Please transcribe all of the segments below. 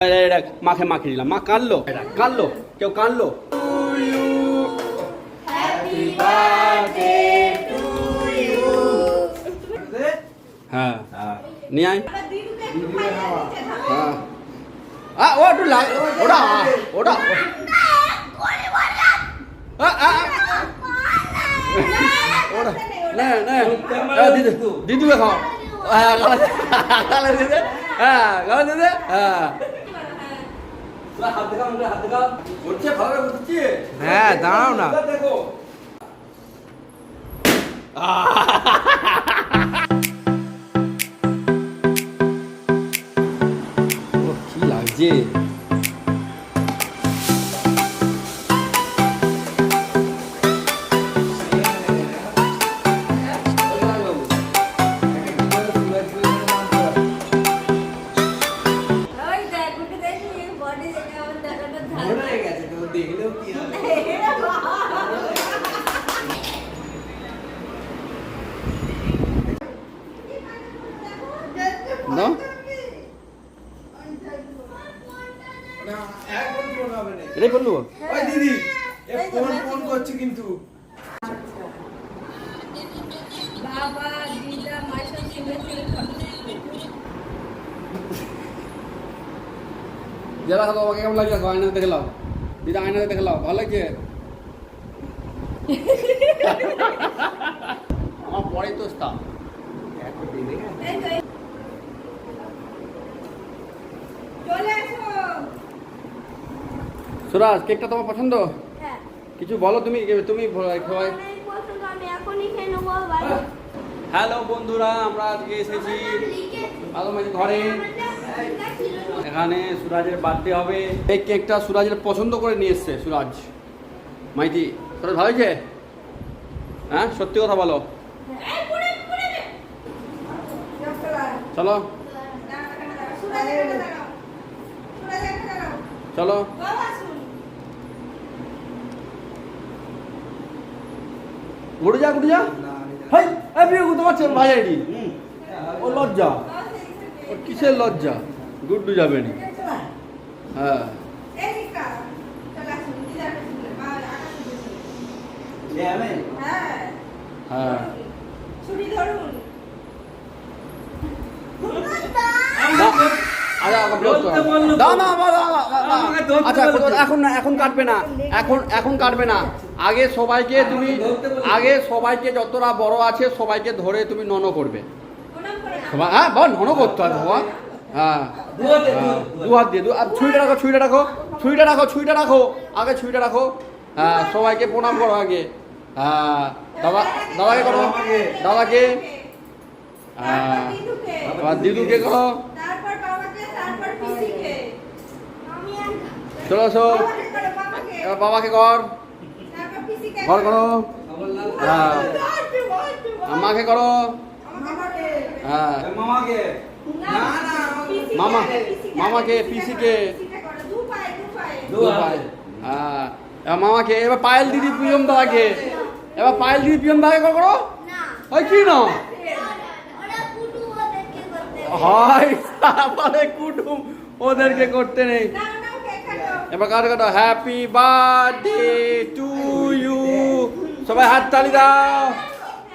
এটা মাখে দিলাম মা কানলো এটা কানলো কেউ কানলো হ্যাঁ নিয়ে আয়। হ্যাঁ। ও একটু লাগ- ওটা ওটা। দিদিকে খাও হ্যাঁ হ্যাঁ হ্যাঁ। হাত দেখাও হাত দেখাও করছে ভালো করে বুঝছি হ্যাঁ দাঁড়াও না দেখো ও কি লাগছে ফোন এটাই করলু ওই দিদি এ ফোন ফোন করছে কিন্তু। বাবা দিদা সাথে সঙ্গে যারা হলো আমাকে কেমন লাগছে? দেখো আয়নাতে দেখলাম দিদা আয়নাতে দেখলাম ভালো লাগছে? আমার পরে তো স্থান চলে আসো। সুরাজ কেকটা তোমার পছন্দ? হ্যাঁ। কিছু বলো তুমি তুমি খাওয়াই ভালো হ্যালো বন্ধুরা আমরা আজকে এসেছি আলম মাঝি ঘরে। এখানে সুরাজের বার্থডে হবে। এই কেকটা সুরাজের পছন্দ করে নিয়ে এসছে সুরাজ। মাইতি সুরাজ ভালো হয়েছে? হ্যাঁ সত্যি কথা বলো। চলো। চলো। ঘুরে যা ঘুরে যা হাই বিয়ে তোমার ছেলে ভাই ও লজ্জা। ও কিসের লজ্জা? গুড্ডু যাবে নি। হ্যাঁ। হ্যাঁ। আচ্ছা। আচ্ছা এখন- এখন না এখন কাটবে না। এখন এখন কাটবে না। আগে সবাইকে তুমি আগে সবাইকে যতটা বড় আছে সবাইকে ধরে তুমি নন করবে। হ্যাঁ বল নন করতে হবে হ্যাঁ। হ্যাঁ, দু হাত দিয়ে দু ছুরিটা রাখো ছুরিটা রাখো ছুরিটা রাখো ছুরিটা রাখো আগে ছুরিটা রাখো। হ্যাঁ সবাইকে প্রণাম করো আগে। হ্যাঁ দাদা দাদাকে করো দাদাকে। হ্যাঁ দিদুকে। করো। চলো আসো। বাবাকে করো। বাবাকে কর। কর করো হ্যাঁ। মাকে করো। হ্যাঁ। মামা, মামাকে, পিসিকে। করো। হ্যাঁ। মামাকে, এবার পায়েল দিদি প্রিয়ম দাদাকে। এবার পায়েল দিদি প্রিয়ম দাদাকে কর করো। হয় কি না হয়, তারপরে কুটুম ওদেরকে করতে নেই। এবার কাটো কাটো? হ্যাপি বার্থডে টু সবাই হাত তালি দাও।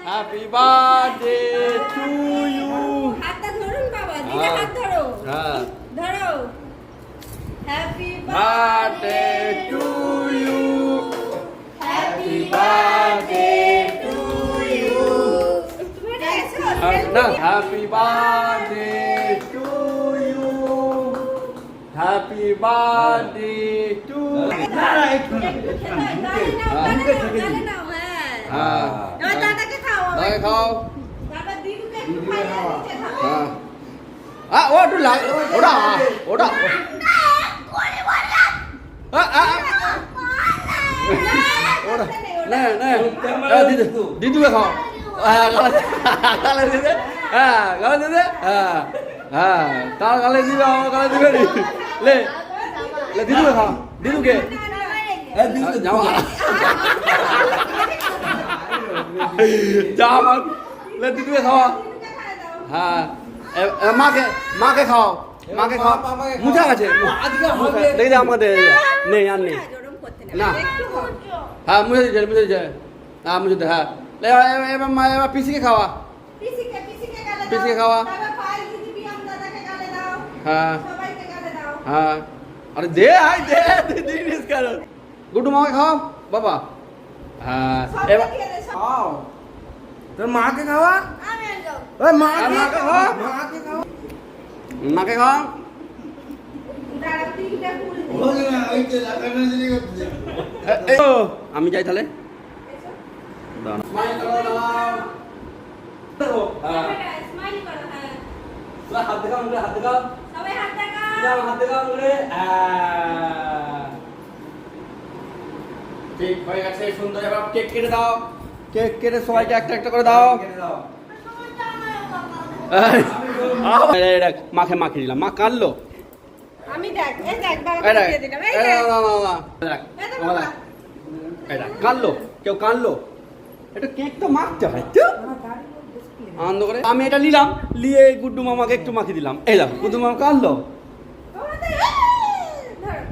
হ্যাপি বার্থডে টু ইউ হাতটা ধরুন বাবা দিদি হ্যাঁ। হাত ধরো। হ্যাঁ। ধরো। Happy birthday to you happy birthday to you না happy birthday to you happy birthday to না না একটু না হ্যাঁ দাদাকে খাও দাদাকে খাও দাদা দিদুকে একটু খাইয়ে দিচ্ছে খাও হ্যাঁ আ, ও একটু লাগ ওটা ওটা আ, আ, আ, ওটা না না এ, দিদি দিদিকে খাও হ্যাঁ গালে গালে দিদে হ্যাঁ গালে দিদে হ্যাঁ হ্যাঁ তার গালে দিবে আমার গালে দিবে নি লে লে দিদুকে খাও দিদুকে এই দিদি জামা লে দিদুকে খাওয়া হ্যাঁ মাকে মাকে খাও মাকে খাওয়া। মুছা হবে। দেখি দে আমাকে। নেই আর নেই না। হ্যাঁ মুছে দিচ্ছে মুছে দিচ্ছে হ্যাঁ মুছে দে হ্যাঁ লে, এবার মা এবার পিসিকে খাওয়া পিসিকে পিসিকে গালে পিসিকে খাওয়া। দিদি দাও হ্যাঁ দাও হ্যাঁ আরে দে আই দে দে জিনিস কেন গুড্ডু মামাকে খাওয়া বাবা হ্যাঁ এবার তোর মাকে খাওয়া? ওই মাকে মাকে খাওয়া? মাকে খাওয়া? মাকে খাওয়া? আমি যাই তাহলে। হ্যাঁ। করো হ্যাঁ। হাত দেখাও হাত দেখাও। হাত দেখাও। হাত দেখাও আঙুলে। হ্যাঁ। গেছে সুন্দর। এবার কেক কেটে দাও। কেক কেটে সবাইকে একটা একটা করে দাও। মাকে মাখিয়ে দিলাম। মা কাঁদলো কাঁদলো কেউ কাঁদলো এটা কেক তো মাখতে হয় তো। আনন্দ করে। আমি এটা নিলাম। নিয়ে গুড্ডু মামাকে একটু মাখিয়ে দিলাম। এই গুড্ডু মামা কাঁদলো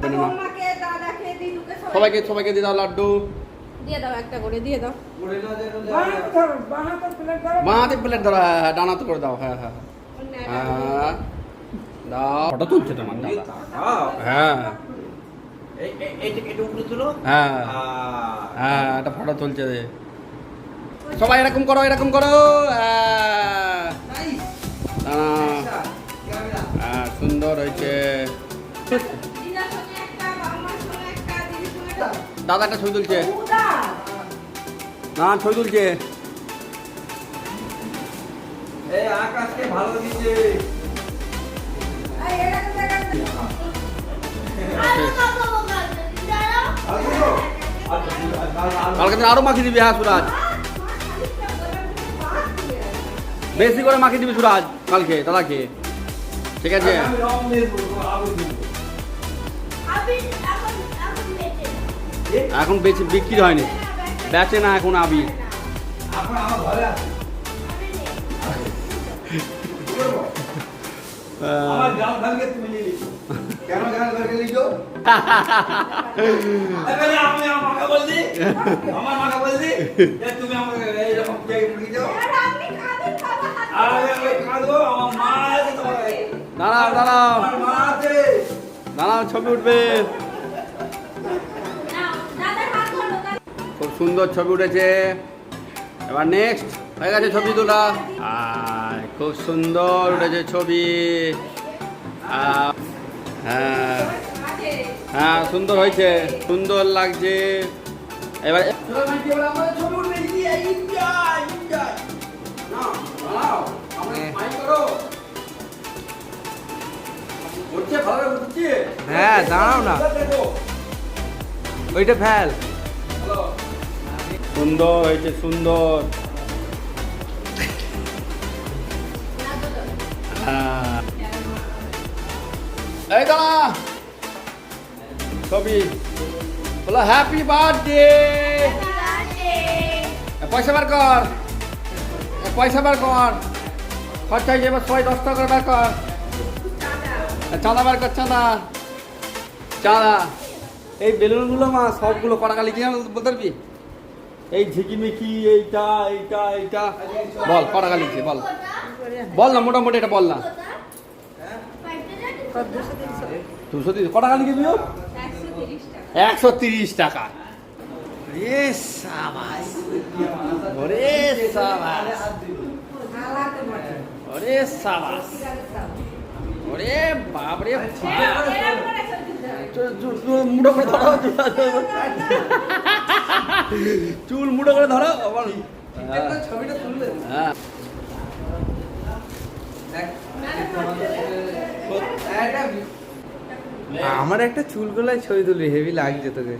ধরো মামাকে দাদাকে দিদুকে সবাইকে সবাইকে দিয়ে দাও লাড্ডু। দিয়ে দাও একটা করে দিয়ে দাও। হাতে প্লেট ধরো হ্যাঁ হ্যাঁ ডানাতে করে দাও হ্যাঁ হ্যাঁ। হ্যাঁ দাও। ফটো তুলছে তোমার দাদা। হ্যাঁ। এই এই- এই এটা উপরে তুলো। হ্যাঁ। হ্যাঁ একটা ফটো তুলছে। রে সবাই এরকম করো এরকম করো। হ্যাঁ। দাদা একটা ছবি তুলছে। না ছবি তুলছে। ভালো দিচ্ছে। কালকে দিন আরও মাখিয়ে দিবি হ্যাঁ সুরাজ? বেশি করে মাখিয়ে দিবি সুরাজ কালকে দাদাকে। ঠিক আছে? এখন বেশি বিক্রি হয়নি বেচে না এখন আবি। দাঁড়াও দাঁড়াও। দাঁড়াও ছবি উঠবে সুন্দর ছবি উঠেছে। এবার নেক্সট হয়ে গেছে ছবি তোলা। আয়, খুব সুন্দর উঠেছে ছবি। আহ, হ্যাঁ হ্যাঁ সুন্দর হয়েছে সুন্দর লাগছে। এবার উঠছে হ্যাঁ, দাঁড়াও না। ওইটা ফেল। সুন্দর হয়েছে সুন্দর। হ্যাঁ। এই দাঁড়া। ছবি। বলো হ্যাপি বার্থডে পয়সা বার কর। পয়সা বার কর। খরচা হয়েছে এবার ছয়, দশ টাকা বার কর। চাঁদা বার কর, চাঁদা। চাঁদা। এই বেলুনগুলো মা, সবগুলো কটাকালি কি জানো বলতে পারবি? এই ঝিকিমিকি এইটা এইটা এইটা। বল কটাকা লিখছে বল। বল না মোটামুটি এটা বল না। দুশো তিরিশ। কটাকা লিখে দিও একশো তিরিশ টাকা। রে সাবাস। ওরে সাবাস। ওরে সাবাস। বাপরে করে ধরো চুল মুঠো করে ধরো আবার ছবিটা তুললে হ্যাঁ। আমার একটা চুল গোলায় ছবি তুলি হেভি লাগছে তোকে।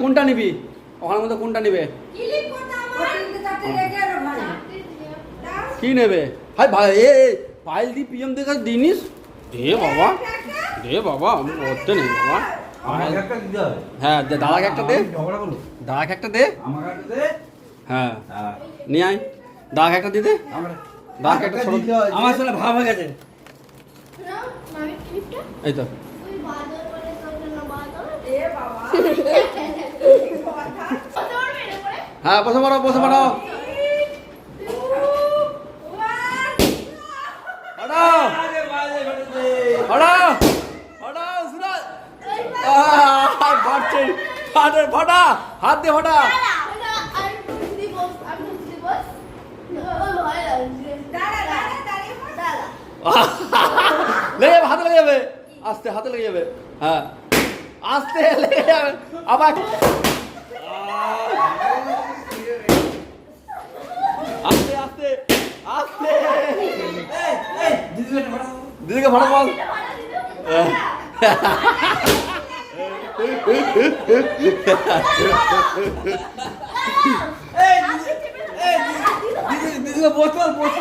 কোনটা নিবি? ওখানের মধ্যে কোনটা নিবে? কি নেবে? ভাই ভাই এ পাইল দি পিএম দেখে দিনিস দে বাবা দে বাবা আমি করতে নেই বাবা। হ্যাঁ দে, দাদাকে একটা দে। দাদাকে একটা দে। হ্যাঁ। হ্যাঁ। নিয়ে আয়। দাদাকে একটা দিতে আমার দাদাকে একটা ছোট আমার সাথে ভাব হয়ে গেছে। এই তো। হ্যাঁ বসে পড়ো বসে পড়ো। হটাও। হটাও। হটাও, সুরাজ। ফাটছে ফাটে ফাটা হাত দিয়ে যাবে। আস্তে, হাতে লেগে যাবে। হ্যাঁ। আস্তে লেগে যাবে। আবার আস্তে আস্তে আস্তে এই এই দিদি একটা ফাটা দাও। ভালো বল দিদি দিদি দিদিকে বসো বস বস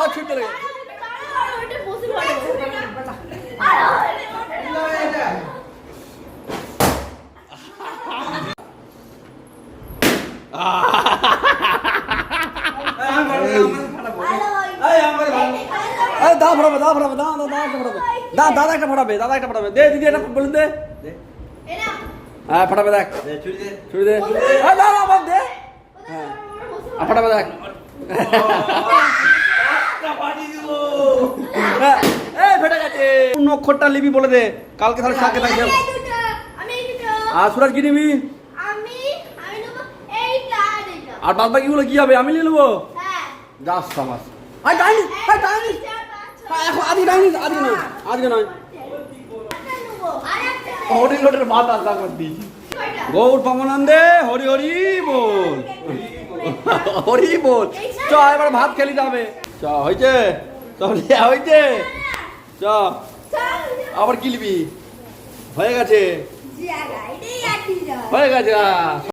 হাত ছুটতে লেগে ওটা বসে পড়ে এই আমি ফাটাবো আমি ফাটাবো এই আমার ভালো আরে দা ফড়াবে দা ফড়াবে দা দা দা ফড়াবে দা দাদা একটা ফড়াবে দাদা একটা ফড়াবে দে দিদি এটা বলুন দে। হ্যাঁ ফটাবে দেখ। ছুরি দে। না না বাদ দে। হ্যাঁ। ফটাবে দেখ। একটা দিব হ্যাঁ, লিবি বলে দে। কালকে তাহলে আর সুরাজ কি নিবি? আর বাদ বাকিগুলো কি হবে? আমি নিয়ে নেব? হ্যাঁ। যা সামাস আই ডাইনি আই ডাইনি। আদি ডাইনি আদি নয় আজকে নয় হরি লোটের ভাত আলাদা করে দিয়েছি। গৌর পামনন্দে হরি হরি বল। হরি বল। চ এবার ভাত খেলি যাবে। চ হয়েছে চ হয়েছে চ আবার কিলবি। হয়ে গেছে। হয়ে গেছে।